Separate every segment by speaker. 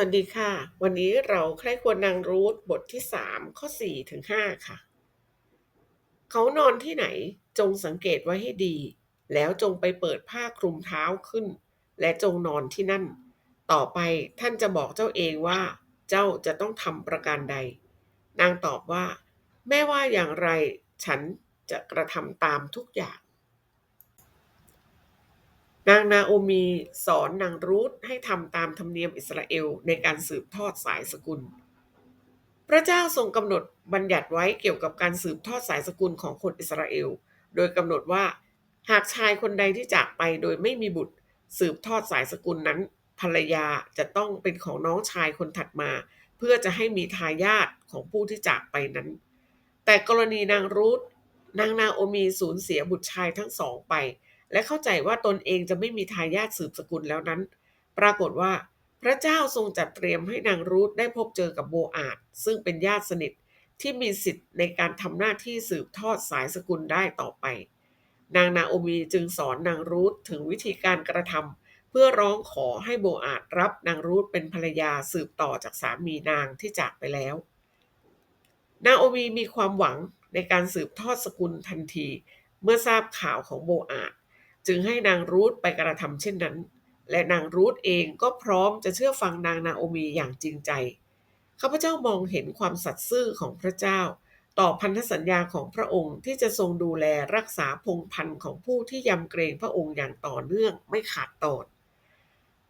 Speaker 1: วัสดีค่ะ วันนี้เราใคร่ควรนางรูธบทที่ 3 ข้อ 4 ถึง 5 ค่ะ เขานอนที่ไหนจงสังเกตไว้ให้ดี แล้วจงไปเปิดผ้าคลุมเท้าขึ้น และจงนอนที่นั่น ต่อไปท่านจะบอกเจ้าเองว่า เจ้าจะต้องทำประการใด นางตอบว่า แม่ว่าอย่างไร ฉันจะกระทำตามทุกอย่าง นางนาโอมีสอนนางรูธให้ทำตามธรรมเนียมอิสราเอลในการสืบทอดสายสกุล พระเจ้าทรงกำหนดบัญญัติไว้เกี่ยวกับการสืบทอดสายสกุลของคนอิสราเอล โดยกำหนดว่าหากชายคนใดที่จากไปโดยไม่มีบุตร สืบทอดสายสกุลนั้น ภรรยาจะต้องเป็นของน้องชายคนถัดมา เพื่อจะให้มีทายาทของผู้ที่จากไปนั้น แต่กรณีนางรูธนางนาโอมีสูญเสียบุตรชายทั้งสองไป และเข้าใจว่าตนเองจะไม่มีทายาทสืบสกุลแล้วนั้น ปรากฏว่า พระเจ้าทรงจัดเตรียมให้นางรูธได้พบเจอกับโบอาดซึ่งเป็นญาติสนิทที่มีสิทธิ์ในการทำหน้าที่สืบทอดสายสกุลได้ต่อไป นางนาโอมีจึงสอนนางรูธถึงวิธีการกระทำเพื่อร้องขอให้โบอาดรับนางรูธเป็นภรรยาสืบต่อจากสามีนางที่จากไปแล้ว นาโอมีมีความหวังในการสืบทอดสกุลทันที เมื่อทราบข่าวของโบอาด จึงให้นางรูธไปกระทำเช่นนั้น และนางรูธเองก็พร้อมจะเชื่อฟังนางนาโอมีอย่างจริงใจข้าพเจ้ามองเห็นความสัตย์ซื่อของพระเจ้า ต่อพันธสัญญาของพระองค์ที่จะทรงดูแลรักษาพงพันธ์ของผู้ที่ยำเกรงพระองค์อย่างต่อเนื่องไม่ขาดตอน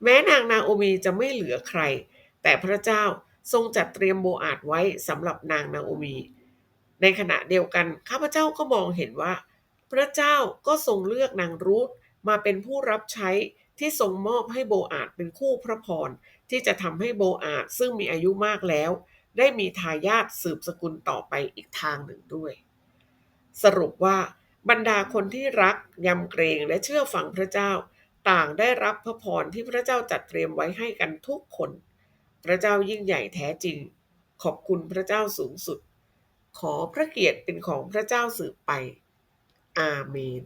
Speaker 1: แม้นางนาโอมีจะไม่เหลือใคร แต่พระเจ้าทรงจัดเตรียมโบอาดไว้สำหรับนางนาโอมี ในขณะเดียวกันข้าพเจ้าก็มองเห็นว่า พระเจ้าก็ทรงเลือกนางรูธมาเป็นผู้รับใช้ที่ทรงมอบให้โบอาดเป็นคู่พระพรที่จะทำให้โบอาดซึ่งมีอายุมากแล้ว ได้มีทายาทสืบสกุลต่อไปอีกทางหนึ่งด้วย สรุปว่าบรรดาคนที่รักยำเกรงและเชื่อฟังพระเจ้า ต่างได้รับพระพรที่พระเจ้าจัดเตรียมไว้ให้กันทุกคน พระเจ้ายิ่งใหญ่แท้จริง ขอบคุณพระเจ้าสูงสุด ขอพระเกียรติเป็นของพระเจ้าสืบไป อาเมน